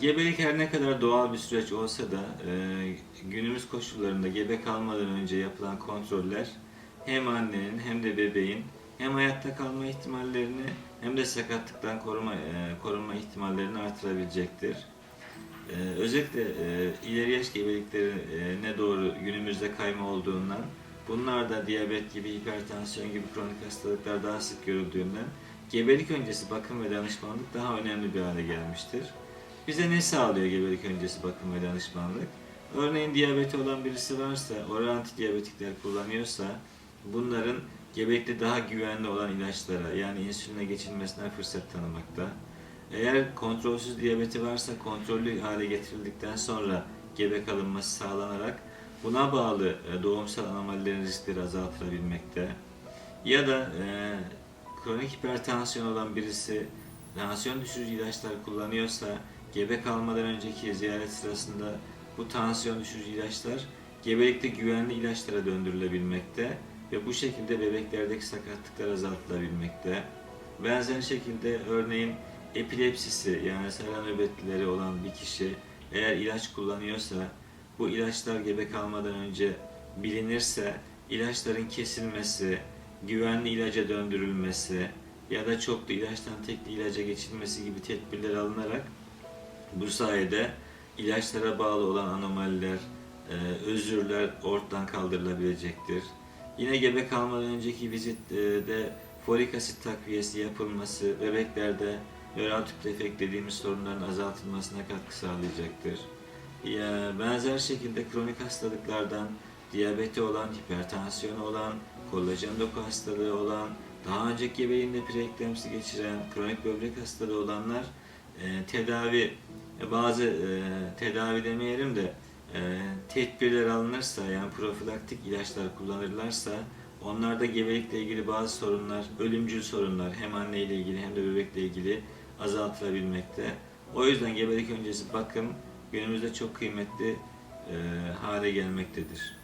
Gebelik her ne kadar doğal bir süreç olsa da e, günümüz koşullarında gebe kalmadan önce yapılan kontroller hem annenin hem de bebeğin hem hayatta kalma ihtimallerini hem de sakatlıktan koruma e, korunma ihtimallerini artırabilecektir. E, özellikle e, ileri yaş gebeliklerine doğru günümüzde kayma olduğundan bunlar da diyabet gibi, hipertansiyon gibi kronik hastalıklar daha sık görüldüğünden gebelik öncesi bakım ve danışmanlık daha önemli bir hale gelmiştir. Bize ne sağlıyor gebelik öncesi bakım ve danışmanlık? Örneğin diyabeti olan birisi varsa, oral antidiyabetikler kullanıyorsa bunların gebelikte daha güvenli olan ilaçlara yani insüline geçilmesine fırsat tanımakta. Eğer kontrolsüz diyabeti varsa kontrollü hale getirildikten sonra gebe kalınması sağlanarak buna bağlı e, doğumsal anomalilerin riskleri azaltılabilmekte. Ya da e, kronik hipertansiyon olan birisi tansiyon düşürücü ilaçlar kullanıyorsa gebe kalmadan önceki ziyaret sırasında bu tansiyon düşürücü ilaçlar gebelikte güvenli ilaçlara döndürülebilmekte ve bu şekilde bebeklerdeki sakatlıklar azaltılabilmekte. Benzer şekilde örneğin epilepsisi yani sera nöbetleri olan bir kişi eğer ilaç kullanıyorsa bu ilaçlar gebe kalmadan önce bilinirse ilaçların kesilmesi, güvenli ilaca döndürülmesi ya da çoklu ilaçtan tekli ilaca geçilmesi gibi tedbirler alınarak bu sayede ilaçlara bağlı olan anomaliler, e, özürler ortadan kaldırılabilecektir. Yine gebe kalmadan önceki vizitte folik asit takviyesi yapılması bebeklerde nöral tüp defekt dediğimiz sorunların azaltılmasına katkı sağlayacaktır. Ya, benzer şekilde kronik hastalıklardan diyabeti olan, hipertansiyonu olan, kollajen doku hastalığı olan, daha önce gebeliğinde preeklemsi geçiren, kronik böbrek hastalığı olanlar e, tedavi, bazı e, tedavi demeyelim de e, tedbirler alınırsa yani profilaktik ilaçlar kullanırlarsa onlarda gebelikle ilgili bazı sorunlar, ölümcül sorunlar hem anne ile ilgili hem de bebekle ilgili azaltılabilmekte. O yüzden gebelik öncesi bakım günümüzde çok kıymetli e, hale gelmektedir.